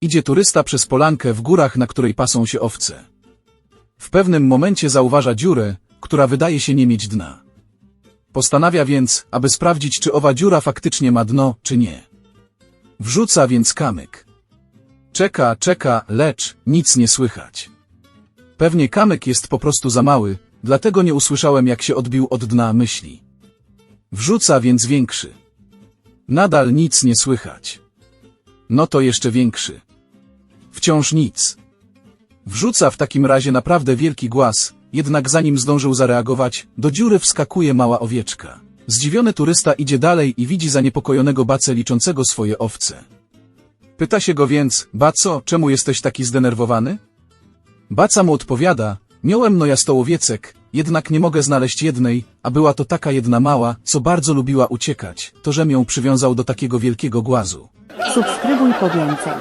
Idzie turysta przez polankę w górach, na której pasą się owce. W pewnym momencie zauważa dziurę, która wydaje się nie mieć dna. Postanawia więc, aby sprawdzić, czy owa dziura faktycznie ma dno, czy nie. Wrzuca więc kamyk. Czeka, czeka, lecz nic nie słychać. Pewnie kamyk jest po prostu za mały, dlatego nie usłyszałem, jak się odbił od dna myśli. Wrzuca więc większy. Nadal nic nie słychać. No to jeszcze większy. Wciąż nic. Wrzuca w takim razie naprawdę wielki głaz, jednak zanim zdążył zareagować, do dziury wskakuje mała owieczka. Zdziwiony turysta idzie dalej i widzi zaniepokojonego bacę liczącego swoje owce. Pyta się go więc, Baco, czemu jesteś taki zdenerwowany? Baca mu odpowiada, miałem no ja sto owiecek, jednak nie mogę znaleźć jednej, a była to taka jedna mała, co bardzo lubiła uciekać, to żem ją przywiązał do takiego wielkiego głazu. Subskrybuj po więcej.